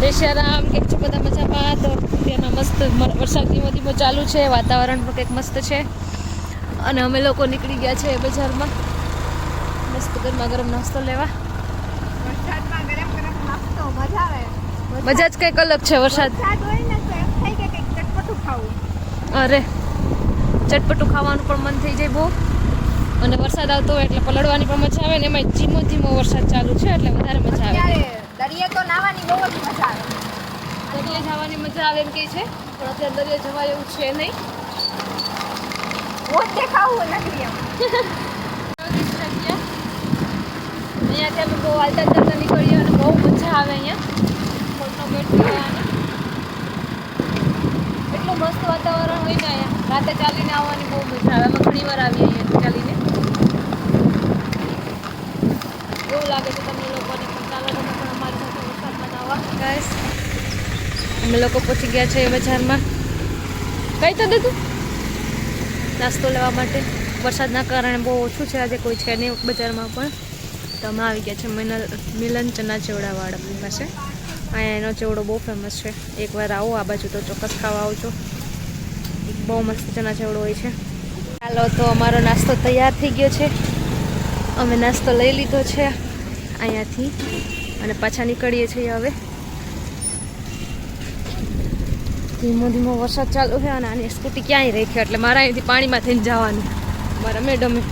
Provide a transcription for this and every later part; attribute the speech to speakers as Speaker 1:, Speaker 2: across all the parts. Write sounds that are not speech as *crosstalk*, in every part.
Speaker 1: જય શ્રી રામ કેમ છો બધા મજામાં? તો અત્યારમાં મસ્ત વરસાદની વરસાદ ધીમો ધીમો ચાલુ છે વાતાવરણ પણ કંઈક મસ્ત છે. અને અમે લોકો નીકળી ગયા છે બજારમાં. મસ્ત ગરમા ગરમ નાસ્તો લેવા.
Speaker 2: મજા
Speaker 1: જ કંઈક અલગ છે વરસાદ. અરે ચટપટું ખાવાનું પણ મન થઈ જાય બહુ. અને વરસાદ આવતો હોય એટલે પલળવાની પણ મજા આવે ને એમાં ધીમો ધીમો વરસાદ ચાલુ છે એટલે વધારે મજા આવે.
Speaker 2: દરિયે તો નાવાની બહુ જ મજા આવે.
Speaker 1: દરિયે જવાની મજા આવે એમ કે છે પણ અત્યારે દરિયે જવાય એવું છે નહીં.
Speaker 2: રોજ દેખાવું નથી એમ.
Speaker 1: અહીંયાથી અમે બહુ હાલતા ચાલતા નીકળીએ અને બહુ મજા આવે અહીંયા. ફોટો બેઠો એટલું મસ્ત વાતાવરણ હોય ને અહીંયા. રાતે ચાલીને આવવાની બહુ મજા આવે. અમે ઘણી વાર આવીએ અહીંયા ચાલીને એવું લાગે છે તમને લોકોને પણ ચાલો તમે પણ અમારી સાથે વરસાદમાં નાવા ગાઈસ અમે લોકો પહોંચી ગયા છે બજારમાં. કઈ તો દીધું? નાસ્તો લેવા માટે. વરસાદના કારણે બહુ ઓછું છે, આજે કોઈ છે નહીં બજારમાં પણ. તો અમે આવી ગયા છે મિલન ચના ચેવડાવાળા પાસે. અહીંયા એનો ચેવડો બહુ ફેમસ છે. એકવાર આવો, આ બાજુ તો ચોક્કસ ખાવા આવજો. બહુ મસ્ત ચના ચેવડો હોય છે. ચાલો તો અમારો નાસ્તો તૈયાર થઈ ગયો છે. અમે નાસ્તો લઈ લીધો છે અહીંયાથી. અને પાછા નીકળીએ છીએ હવે. ધીમો ધીમો વરસાદ ચાલુ છે અને આની સ્કૂટી ક્યાંય રાખી એટલે મારા અહીંથી પાણીમાં થઈને જવાનું. મારા મેડમે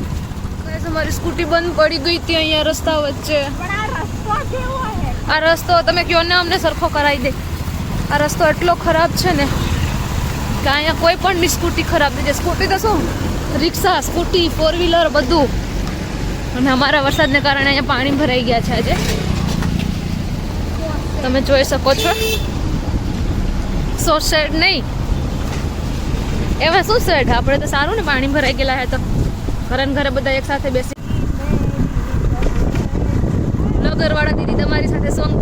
Speaker 1: અમારી સ્કૂટી બંધ પડી ગઈ હતી અહીંયા રસ્તા વચ્ચે.
Speaker 2: આ રસ્તો કેવો છે?
Speaker 1: આ રસ્તો તમે કહો ને અમને સરખો કરાવી દે. આ રસ્તો એટલો ખરાબ છે ને કે અહીંયા કોઈ પણ ની સ્કૂટી ખરાબ થઈ જાય. સ્કૂટી તો શું? રિક્ષા સ્કૂટી ફોર વ્હીલર બધું. અને અમારા વરસાદને કારણે અહીંયા પાણી ભરાઈ ગયા છે આજે. તમે જોઈ શકો છો. સો શેડ નહીં. એમાં શું શેડ આપણે તો સારું ને પાણી ભરાઈ ગયેલા હે તો. ઘરે ઘરે બધા એક સાથે બેસી નગરવાળા દીદી તમારી સાથે સોંગ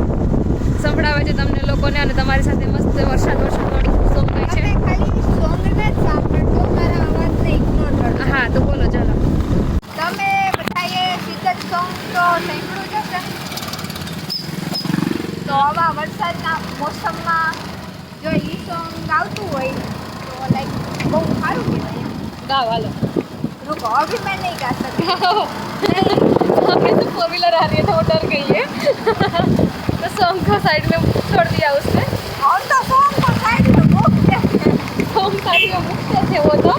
Speaker 1: સંભળાવે છે તમને લોકોને અને તમારી સાથે મસ્ત વરસાદ વરસાદ વાળું સોંગ હોય છે હા તો બોલો ચાલો.
Speaker 2: તમે બધાએ સિઝન સોંગ તો સાંભળ્યું જ હશે. તો આવા વરસાદના મોસમમાં જો એ સોંગ આવતું હોય તો લાઈક બહુ સારું કહેવાય
Speaker 1: ગાવ હાલો
Speaker 2: रुको अभी मैं नहीं गा सकती
Speaker 1: अभी तो फोर व्हीलर आ रही है तो वो डर गई है तो सॉन्ग को साइड में छोड़ दिया उसने
Speaker 2: और तो सॉन्ग को साइड में भूखते थे
Speaker 1: सॉन्ग साइड में भूखते थे वो तो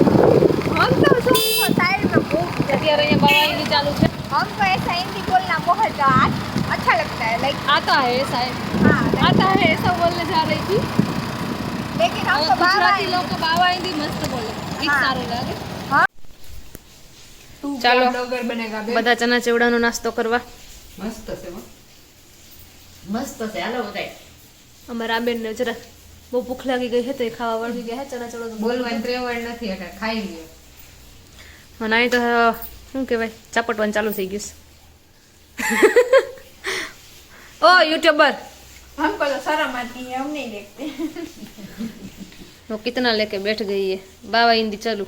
Speaker 2: हम तो सॉन्ग को साइड में भूखते थे
Speaker 1: अरे ये बाबा हिंदी चालू
Speaker 2: है हम तो ऐसा हिंदी बोलना बहुत अच्छा लगता है लाइक
Speaker 1: आता है ऐसा
Speaker 2: है हाँ
Speaker 1: आता है ऐसा बोलने जा रही थी
Speaker 2: लेकिन हमको
Speaker 1: ગુજરાતી
Speaker 2: बाबा
Speaker 1: લોકો બાવા હિન્દી મસ્ત બોલે ઈ
Speaker 2: હા.
Speaker 1: સારું લાગે
Speaker 2: हाँ
Speaker 1: ચાલો.
Speaker 2: डोगर बनेगा बे।
Speaker 1: બધા ચના ચેવડાનો નાસ્તો કરવા
Speaker 3: મસ્ત છે હો. મસ્ત છે હાલો બધાય
Speaker 1: અમારા આબેનને જરા બહુ ભૂખ લાગી ગઈ છે તો એ ખાવા વળગી ગયા છે ચણા ચેવડો તો બહુ
Speaker 3: બોલવાની ત્રેવડ નથી એટલે ખાઈ લ્યો
Speaker 1: મને અહીં તો શું કહેવાય ચાપટવાનું ચાલુ થઈ ગયું *laughs* છે ઓ યુટ્યુબર
Speaker 2: हमको तो शर्म आती है हम नहीं देखते
Speaker 1: वो कितना लेके बैठ गई है बाबा हिंदी चलू